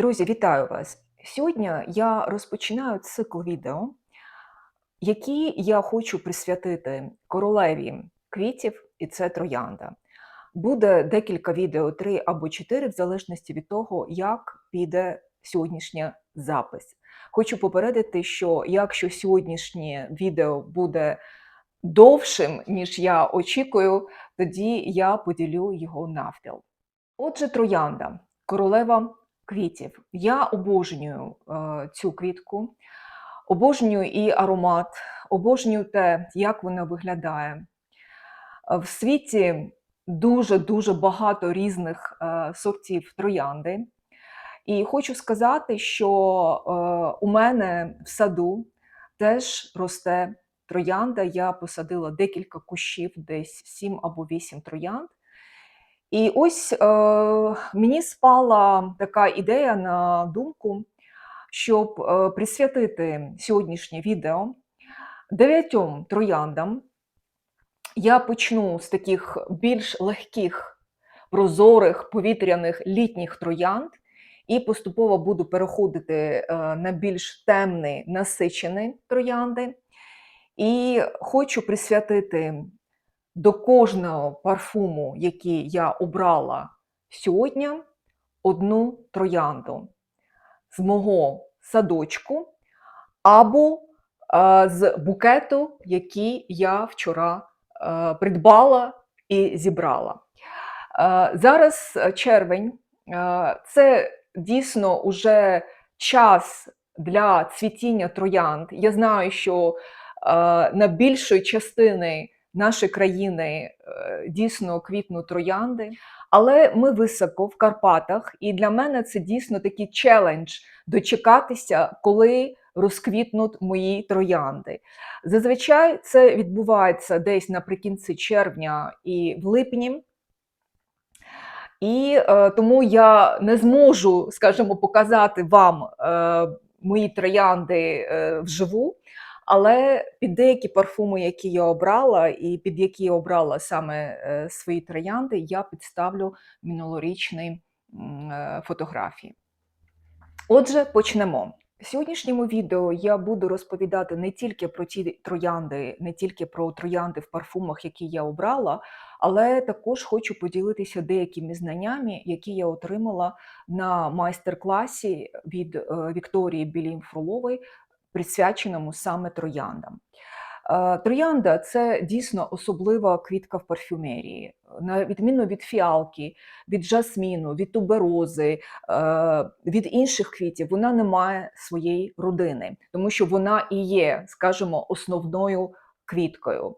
Друзі, вітаю вас! Сьогодні я розпочинаю цикл відео, які я хочу присвятити королеві квітів, і це троянда. Буде декілька відео, три або чотири, в залежності від того, як піде сьогоднішній запис. Хочу попередити, що якщо сьогоднішнє відео буде довшим, ніж я очікую, тоді я поділю його навпіл. Отже, троянда, королева квітів. Я обожнюю е, цю квітку, обожнюю і аромат, обожнюю те, як вона виглядає. Е, В світі дуже-дуже багато різних е, сортів троянди. І хочу сказати, що у мене в саду теж росте троянда. Я посадила декілька кущів, десь 7 або 8 троянд. І ось е, мені спала така ідея на думку, щоб е, присвятити сьогоднішнє відео дев'ятьом трояндам. Я почну з таких більш легких, прозорих, повітряних літніх троянд, і поступово буду переходити е, на більш темні, насичені троянди. І хочу присвятити до кожного парфуму, який я обрала сьогодні, одну троянду з мого садочку або е, з букету, який я вчора е, придбала і зібрала. Е, зараз червень, це дійсно уже час для цвітіння троянд. Я знаю, що на більшої частини нашої країни е, дійсно квітнуть троянди, але ми високо в Карпатах, і для мене це дійсно такий челендж дочекатися, коли розквітнуть мої троянди. Зазвичай це відбувається десь наприкінці червня і в липні. І е, тому я не зможу, скажімо, показати вам е, мої троянди е, вживу. Але під деякі парфуми, які я обрала, і під які я обрала саме е, свої троянди, я підставлю минулорічні е, фотографії. Отже, почнемо. В сьогоднішньому відео я буду розповідати не тільки про ті троянди, не тільки про троянди в парфумах, які я обрала, але також хочу поділитися деякими знаннями, які я отримала на майстер-класі від е, Вікторії Білім Фролової, присвяченому саме трояндам. Е, Троянда це дійсно особлива квітка в парфюмерії. На відміну від фіалки, від жасміну, від туберози, е, від інших квітів, вона не має своєї родини, тому що вона і є, скажімо, основною квіткою.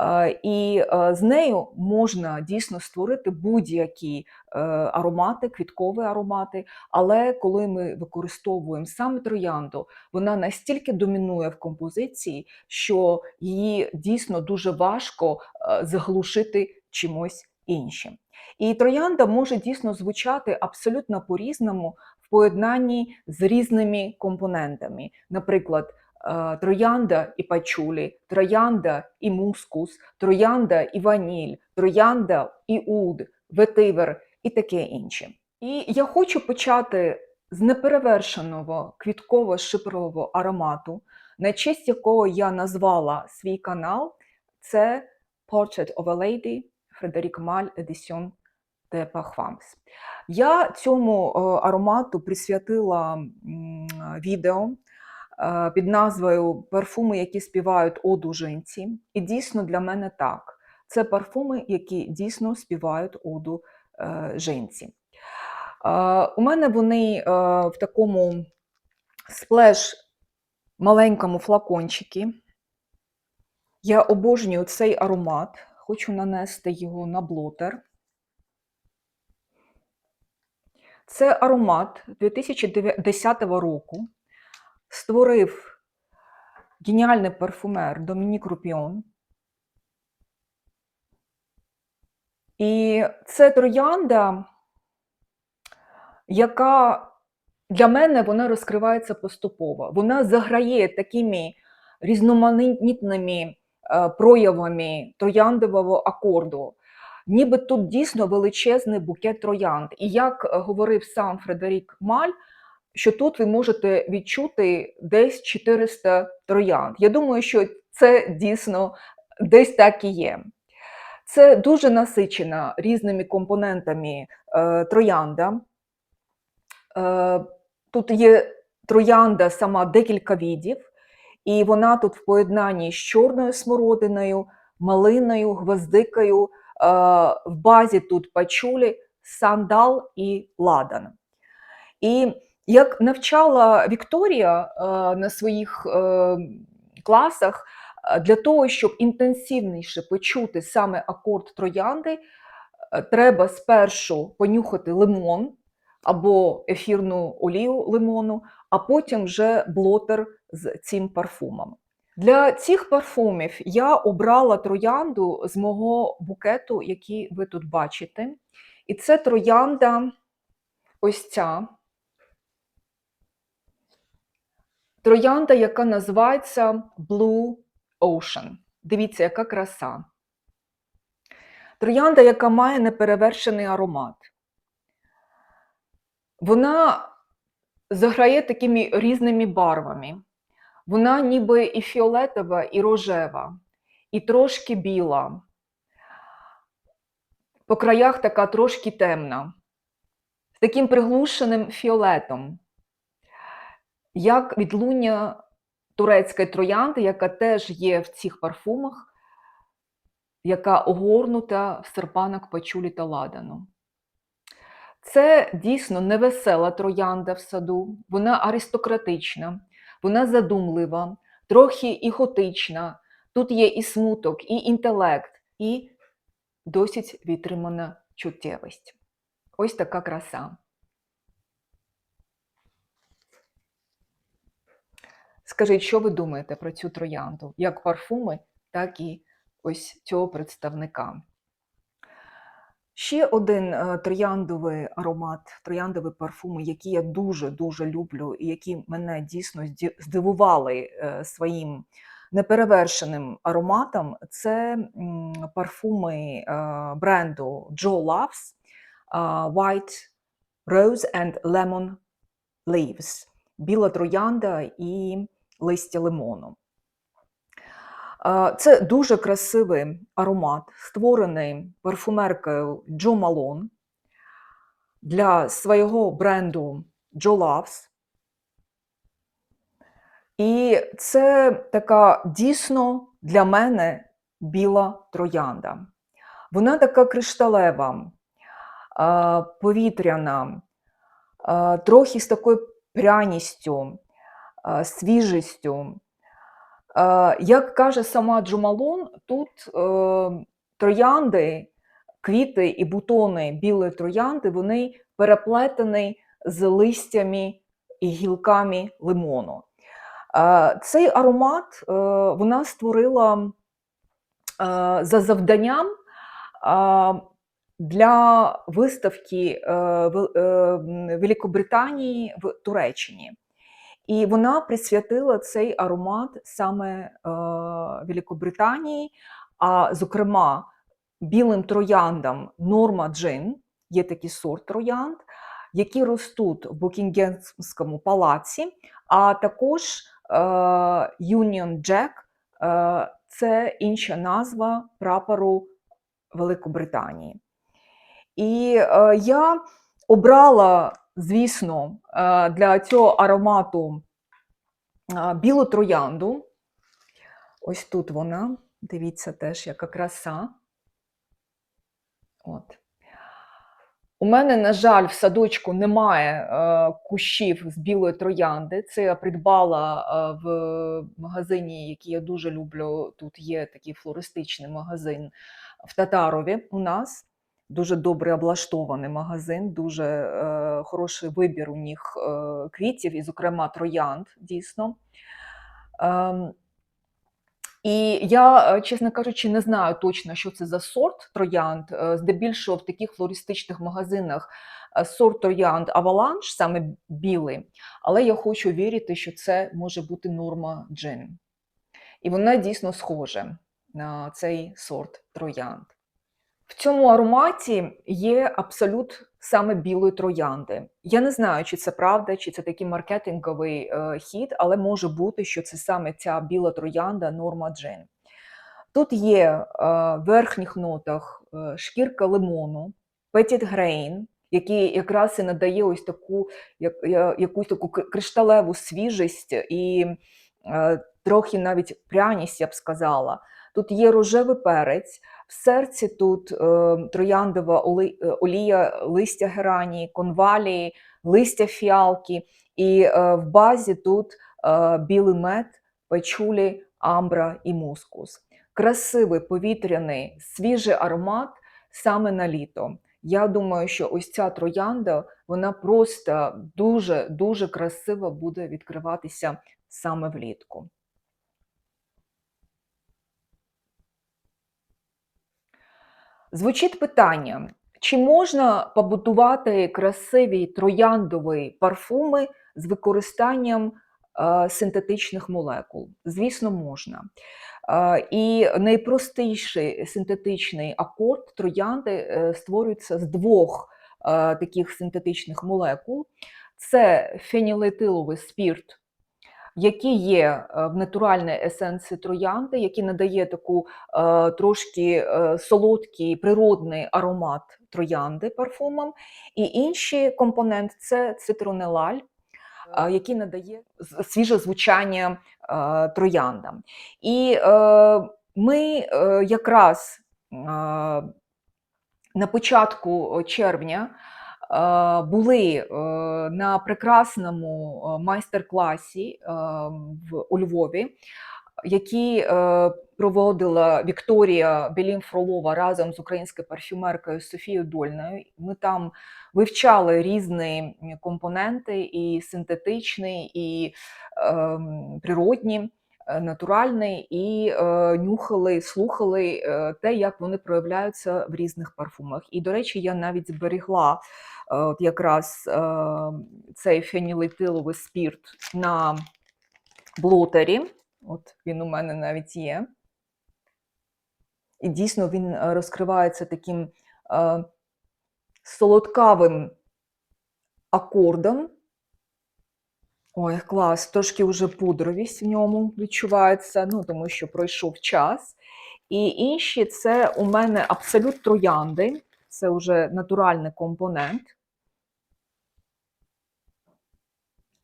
Е, І е, з нею можна дійсно створити будь-які е, аромати, квіткові аромати. Але коли ми використовуємо саме троянду, вона настільки домінує в композиції, що її дійсно дуже важко заглушити чимось іншим. І троянда може дійсно звучати абсолютно по-різному в поєднанні з різними компонентами. Наприклад, троянда і пачулі, троянда і мускус, троянда і ваніль, троянда і уд, ветивер і таке інше. І я хочу почати з неперевершеного квітково-шипрового аромату, на честь якого я назвала свій канал. Це Portrait of a Lady Фредерік Маль Едісьон де Парфамс. Я цьому е, аромату присвятила відео під назвою Парфуми, які співають оду жінці. І дійсно для мене так. Це парфуми, які дійсно співають оду е, жінці. Е, У мене вони е, в такому сплеш маленькому флакончикі. Я обожнюю цей аромат, хочу нанести його на блотер. Це аромат 2010 року. Створив геніальний парфумер Домінік Рупіон. І це троянда, яка для мене вона розкривається поступово. Вона заграє такими різноманітними е, проявами трояндового акорду. Ніби тут дійсно величезний букет троянд. І як е, говорив сам Фредерік Маль, що тут ви можете відчути десь 400 троянд. Я думаю, що це дійсно десь так і є. Це дуже насичена різними компонентами е, троянда. Е, тут є троянда сама декілька видів, і вона тут в поєднанні з чорною смородиною, малиною, гвоздикою. Е, в базі тут пачулі, сандал і ладан. І як навчала Вікторія е, на своїх е, класах, е, для того, щоб інтенсивніше почути саме акорд троянди, треба спершу понюхати лимон або ефірну олію лимону, а потім вже блотер з цим парфумом. Для цих парфумів я обрала троянду з мого букету, який ви тут бачите. І це троянда ось ця. Троянда, яка називається Blue Ocean. Дивіться, яка краса. Троянда, яка має неперевершений аромат. Вона заграє такими різними барвами. Вона ніби і фіолетова, і рожева, і трошки біла. По краях така трошки темна, з таким приглушеним фіолетом, як відлуння турецької троянди, яка теж є в цих парфумах, яка огорнута в серпанок пачулі та ладану. Це дійсно невесела троянда в саду, вона аристократична, вона задумлива, трохи і готична. Тут є і смуток, і інтелект, і досить відтримана чуттєвість. Ось така краса. Скажіть, що ви думаєте про цю троянду? Як парфуми, так і ось цього представника. Ще один е, трояндовий аромат, трояндові парфуми, які я дуже-дуже люблю, і які мене дійсно здивували е, своїм неперевершеним ароматом, це парфуми е, бренду Joe Loves White Rose and Lemon Leaves, біла троянда і листя лимону. Це дуже красивий аромат, створений парфумеркою Джо Малон для свого бренду Joe Loves. І це така дійсно для мене біла троянда. Вона така кришталева, повітряна, трохи з такою пряністю, свіжістю. Е, Як каже сама Джумалон, тут е, троянди, квіти і бутони білої троянди, вони переплетені з листями і гілками лимону. Е, Цей аромат е, вона створила е, за завданням е, для виставки е, е, Великобританії в Туреччині. І вона присвятила цей аромат саме е, Великобританії, а зокрема білим трояндам Норма Джин, є такий сорт троянд, які ростуть в Букінгемському палаці, а також е, Union Jack е, це інша назва прапору Великобританії. І е, я обрала, звісно, е, для цього аромату е, білу троянду. Ось тут вона. Дивіться теж, яка краса. От. У мене, на жаль, в садочку немає е, кущів з білої троянди. Це я придбала е, в магазині, який я дуже люблю. Тут є такий флористичний магазин в Татарові у нас. Дуже добре облаштований магазин, дуже е, хороший вибір у них е, квітів, і, зокрема, троянд, дійсно. Ем, і я, е, чесно кажучи, не знаю точно, що це за сорт троянд. Е, Здебільшого в таких флористичних магазинах е, сорт троянд Аваланж, саме білий, але я хочу вірити, що це може бути норма джин. І вона дійсно схожа на цей сорт троянд. В цьому ароматі є абсолют саме білої троянди. Я не знаю, чи це правда, чи це такий маркетинговий е, хід, але може бути, що це саме ця біла троянда Норма Джин. Тут є е, в верхніх нотах е, шкірка лимону, петіт грейн, який якраз і надає ось таку як, якусь таку кришталеву свіжість і трохи навіть пряність, я б сказала. Тут є рожевий перець, в серці тут е, трояндова оли- е, олія, листя геранії, конвалії, листя фіалки, і е, в базі тут е, білий мед, пачулі, амбра і мускус. Красивий повітряний свіжий аромат саме на літо. Я думаю, що ось ця троянда, вона просто дуже дуже красиво буде відкриватися саме влітку. Звучить питання: чи можна побудувати красиві трояндові парфуми з використанням е, синтетичних молекул? Звісно, можна. Е, І найпростіший синтетичний акорд троянди е, створюється з двох таких синтетичних молекул: це фенілетиловий спірт, який є е, в натуральній есенції троянди, який надає таку е, трошки е, солодкий природний аромат троянди парфумам. І інший компонент це цитронелаль, який надає свіже звучання е, трояндам. І е, ми е, якраз е, на початку червня були е, на прекрасному е, майстер-класі е, у Львові, е, проводила Вікторія Белім Фролова разом з українською парфюмеркою Софією Дольною. Ми там вивчали різні компоненти, і синтетичні, і ем, природні натуральний і е, нюхали, слухали е, те, як вони проявляються в різних парфумах. І, до речі, я навіть зберігла е, от якраз е, цей фенілетиловий спірт на блотері. От він у мене навіть є. І дійсно він е, розкривається таким е, солодкавим акордом. Ой, клас, трошки вже пудровість в ньому відчувається, ну, тому що пройшов час. І інші це у мене абсолют троянди, це вже натуральний компонент.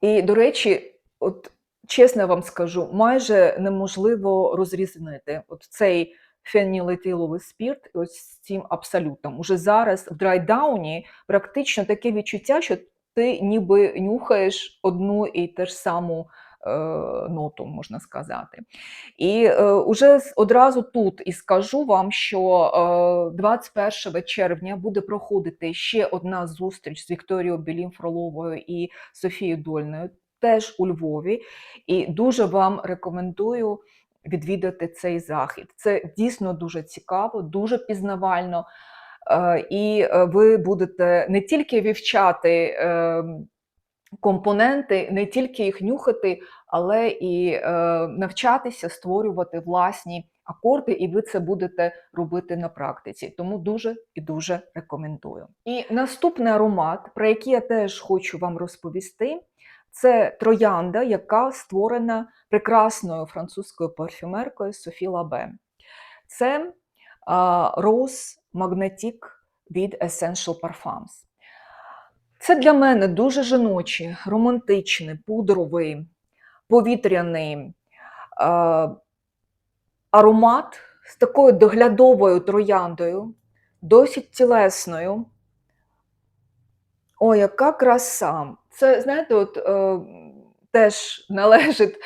І, до речі, от чесно вам скажу, майже неможливо розрізнити от цей фенілетиловий спірт ось з цим абсолютом. Уже зараз в драйдауні практично таке відчуття, що ти ніби нюхаєш одну і те ж саму е, ноту, можна сказати. І е, уже одразу тут і скажу вам, що е, 21 червня буде проходити ще одна зустріч з Вікторією Білім Фроловою і Софією Дольною, теж у Львові. І дуже вам рекомендую відвідати цей захід. Це дійсно дуже цікаво, дуже пізнавально. Е, І е, ви будете не тільки вивчати е, компоненти, не тільки їх нюхати, але і е, навчатися створювати власні акорди, і ви це будете робити на практиці. Тому дуже і дуже рекомендую. І наступний аромат, про який я теж хочу вам розповісти, це троянда, яка створена прекрасною французькою парфюмеркою Софі Лабе. Це Rose Magnetic від Essential Parfums. Це для мене дуже жіночий, романтичний, пудровий, повітряний аромат з такою доглядовою трояндою, досить тілесною. О, яка краса! Це, знаєте, от е, теж належить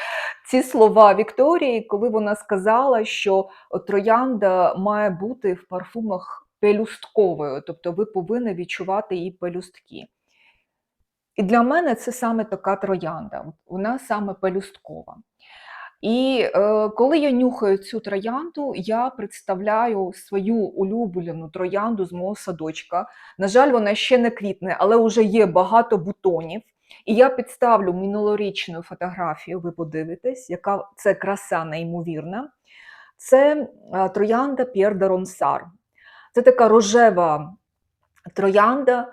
ці слова Вікторії, коли вона сказала, що троянда має бути в парфумах пелюстковою, тобто ви повинні відчувати її пелюстки. І для мене це саме така троянда, вона саме пелюсткова. І е, коли я нюхаю цю троянду, я представляю свою улюблену троянду з мого садочка. На жаль, вона ще не квітне, але вже є багато бутонів. І я підставлю минулорічну фотографію, ви подивитесь, яка це краса неймовірна. Це е, троянда П'єр де Ронсар. Це така рожева троянда,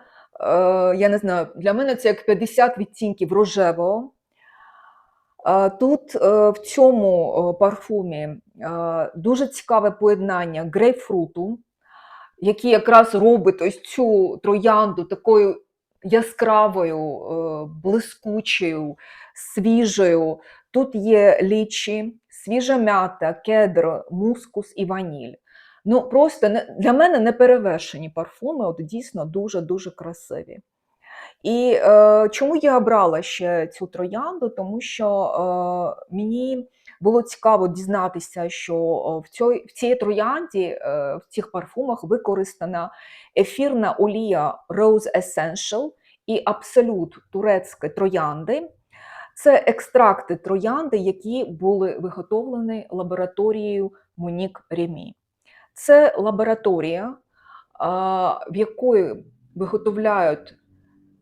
я не знаю, для мене це як 50 відтінків рожевого. Тут е, в цьому е, парфумі е, дуже цікаве поєднання грейпфруту, який якраз робить ось цю троянду такою яскравою, блискучою, свіжою. Тут є лічі, свіжа м'ята, кедр, мускус і ваніль. Ну, просто для мене неперевершені парфуми, от дійсно дуже-дуже красиві. І е, чому я обрала ще цю троянду? Тому що е, мені було цікаво дізнатися, що е, в, цій, в цій троянді, е, в цих парфумах використана ефірна олія Rose Essential і абсолют турецької троянди. Це екстракти троянди, які були виготовлені лабораторією Монік Ремі. Це лабораторія, в якої виготовляють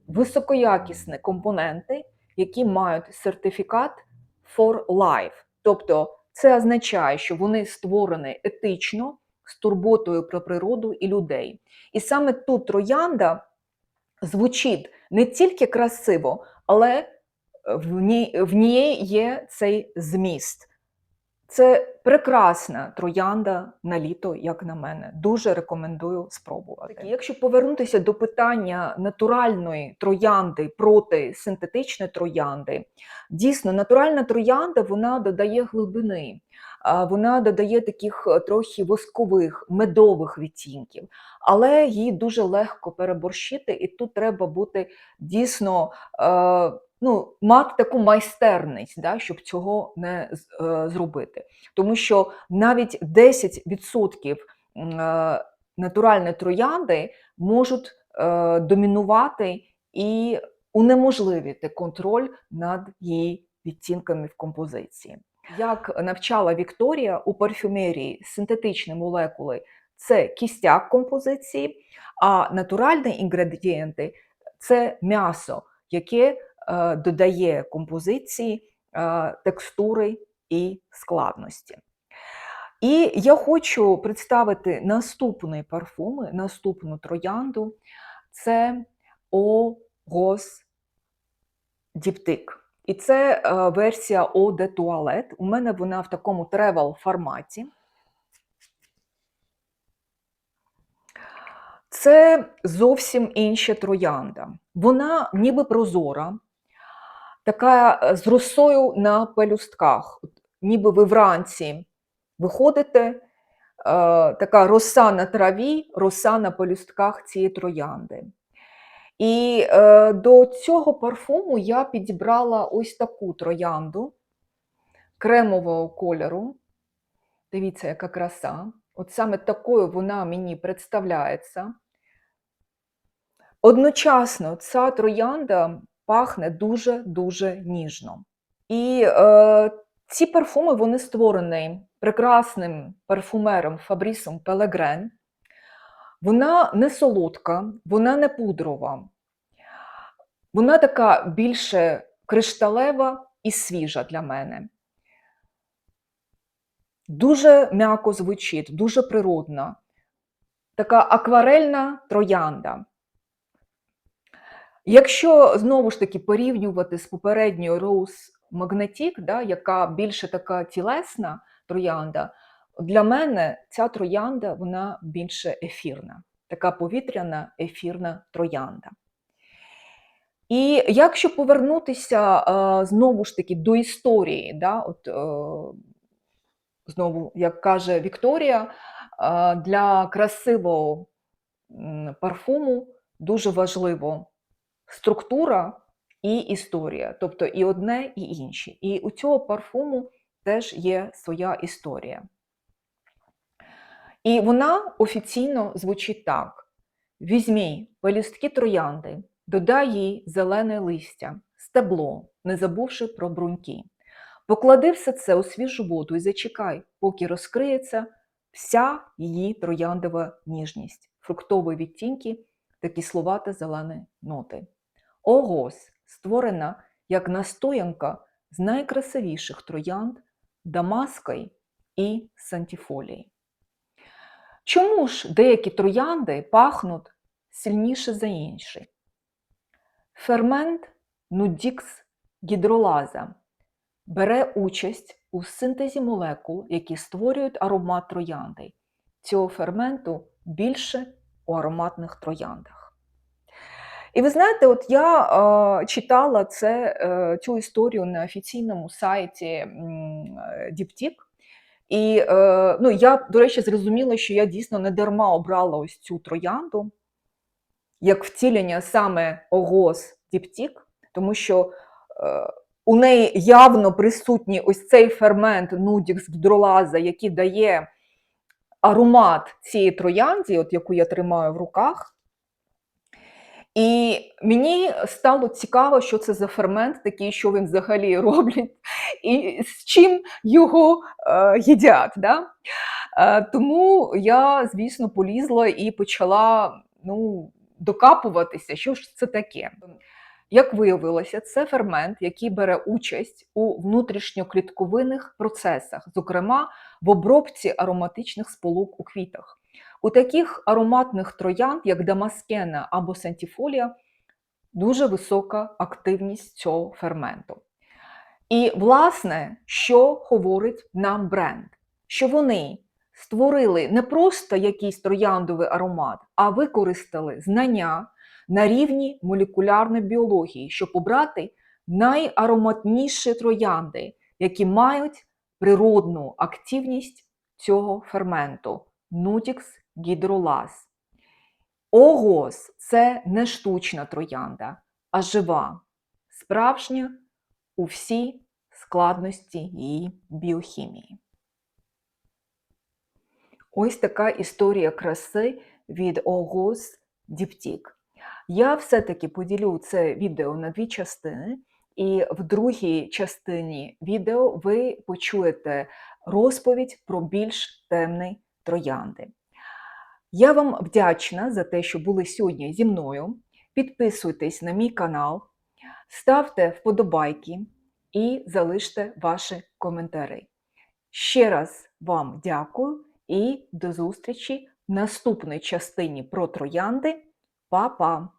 високоякісні компоненти, які мають сертифікат for life. Тобто це означає, що вони створені етично з турботою про природу і людей. І саме тут троянда звучить не тільки красиво, але в ній, в ній є цей зміст. Це прекрасна троянда на літо, як на мене. Дуже рекомендую спробувати. Якщо повернутися до питання натуральної троянди проти синтетичної троянди, дійсно, натуральна троянда вона додає глибини, вона додає таких е, трохи воскових, медових відтінків, але її дуже легко переборщити, і тут треба бути дійсно. Ну, мати таку майстерність, да, щоб цього не е, зробити. Тому що навіть 10% е, натуральної троянди можуть е, домінувати і унеможливити контроль над її відтінками в композиції. Як навчала Вікторія у парфюмерії синтетичні молекули це кістяк композиції, а натуральні інгредієнти це м'ясо, яке додає композиції е, текстури і складності. І я хочу представити наступні парфуми, наступну троянду. Це О Гос Діптик. І це е, версія Eau de Toilette. У мене вона в такому тревел форматі. Це зовсім інша троянда. Вона ніби прозора, така е, з росою на пелюстках. Ніби ви вранці виходите, е, така роса на траві, роса на пелюстках цієї троянди. І е, до цього парфуму я підібрала ось таку троянду кремового кольору. Дивіться, яка краса. От саме такою вона мені представляється. Одночасно ця троянда пахне дуже-дуже ніжно. І е, ці парфуми вони створені прекрасним парфумером Фабрісом Пелегрен. Вона не солодка, вона не пудрова. Вона така більше кришталева і свіжа для мене. Дуже м'яко звучить, дуже природна. Така акварельна троянда. Якщо знову ж таки порівнювати з попередньою Rose Magnetic, да, яка більше така тілесна троянда, для мене ця троянда вона більше ефірна, така повітряна ефірна троянда. І якщо повернутися е, знову ж таки до історії, да, от, е, знову, як каже Вікторія, е, для красивого парфуму дуже важливо структура і історія, тобто і одне, і інше. І у цього парфуму теж є своя історія. І вона офіційно звучить так: візьмій пелюстки троянди, додай їй зелене листя, стебло, не забувши про бруньки. Поклади все це у свіжу воду і зачекай, поки розкриється вся її трояндова ніжність, фруктові відтінки та кисловата зелені ноти. Огос створена як настоянка з найкрасивіших троянд Дамаской і Сантіфолії. Чому ж деякі троянди пахнуть сильніше за інші? Фермент нудікс гідролаза бере участь у синтезі молекул, які створюють аромат троянди. Цього ферменту більше у ароматних трояндах. І ви знаєте, от я е, читала це, е, цю історію на офіційному сайті е, Діптік. І е, ну, я, до речі, зрозуміла, що я дійсно не дарма обрала ось цю троянду як втілення саме ОГОС Діптік, тому що е, у неї явно присутній ось цей фермент нудікс гідролаза, який дає аромат цієї троянді, от яку я тримаю в руках. І мені стало цікаво, що це за фермент такий, що він взагалі роблять, і з чим його е, їдять. Да? Е, тому я, звісно, полізла і почала ну, докапуватися, що ж це таке. Як виявилося, це фермент, який бере участь у внутрішньоклітковинних процесах, зокрема в обробці ароматичних сполук у квітах. У таких ароматних троянд, як дамаскена або сантіфолія, дуже висока активність цього ферменту. І, власне, що говорить нам бренд? Що вони створили не просто якийсь трояндовий аромат, а використали знання на рівні молекулярної біології, щоб обрати найароматніші троянди, які мають природну активність цього ферменту нутікс гідролаз. Огос це не штучна троянда, а жива, справжня у всій складності її біохімії. Ось така історія краси від Огос Діптік. Я все-таки поділю це відео на дві частини, і в другій частині відео ви почуєте розповідь про більш темний троянди. Я вам вдячна за те, що були сьогодні зі мною. Підписуйтесь на мій канал, ставте вподобайки і залиште ваші коментарі. Ще раз вам дякую і до зустрічі в наступній частині про троянди. Па-па!